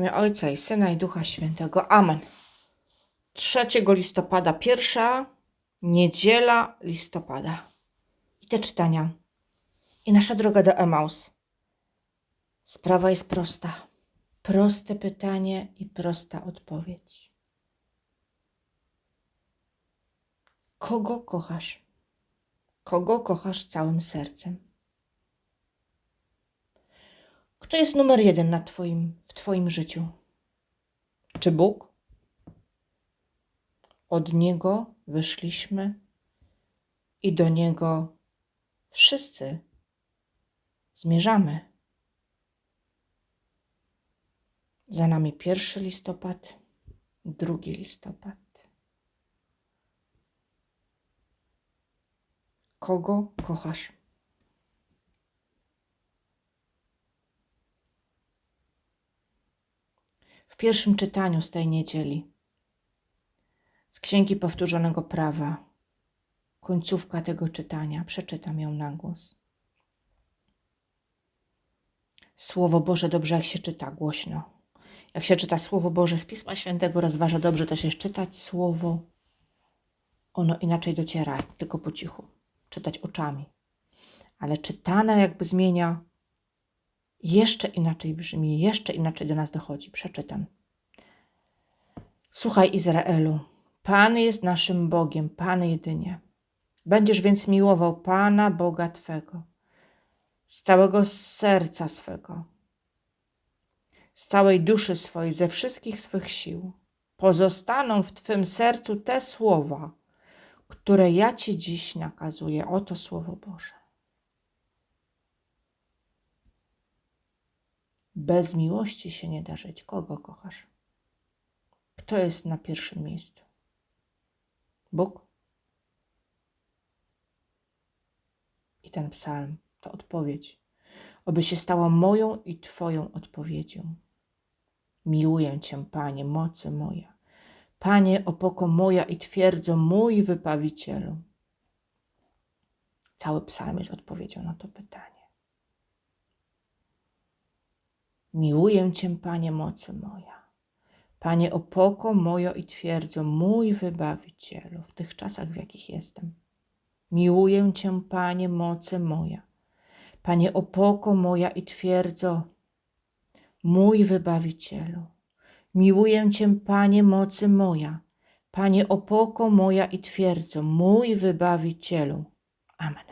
imię Ojca i Syna i Ducha Świętego. Amen. 3 listopada, pierwsza niedziela listopada. I te czytania. I nasza droga do Emaus. Sprawa jest prosta. Proste pytanie i prosta odpowiedź. Kogo kochasz? Kogo kochasz całym sercem? Kto jest numer jeden na twoim, w Twoim życiu? Czy Bóg? Od Niego wyszliśmy i do Niego wszyscy zmierzamy. Za nami pierwszy listopad, drugi listopad. Kogo kochasz? W pierwszym czytaniu z tej niedzieli. Z Księgi Powtórzonego Prawa. Końcówka tego czytania. Przeczytam ją na głos. Słowo Boże dobrze jak się czyta głośno. Jak się czyta Słowo Boże z Pisma Świętego, rozważa dobrze też jest czytać Słowo. Ono inaczej dociera, tylko po cichu. Czytać oczami. Ale czytane jakby zmienia jeszcze inaczej brzmi, jeszcze inaczej do nas dochodzi. Przeczytam. Słuchaj, Izraelu, Pan jest naszym Bogiem, Pan jedynie. Będziesz więc miłował Pana, Boga Twego, z całego serca swego, z całej duszy swojej, ze wszystkich swych sił. Pozostaną w Twym sercu te słowa, które ja Ci dziś nakazuję. Oto Słowo Boże. Bez miłości się nie da żyć. Kogo kochasz? Kto jest na pierwszym miejscu? Bóg? I ten psalm to odpowiedź, oby się stała moją i Twoją odpowiedzią. Miłuję Cię, Panie, mocy moja. Panie, opoko moja i twierdzo mój wypawicielu. Cały psalm jest odpowiedzią na to pytanie. Miłuję Cię, Panie, mocy moja. Panie, opoko mojo i twierdzo, mój wybawicielu, w tych czasach, w jakich jestem. Miłuję Cię, Panie, mocy moja. Panie, opoko moja i twierdzo, mój wybawicielu. Miłuję Cię, Panie, mocy moja. Panie, opoko moja i twierdzo, mój wybawicielu. Amen.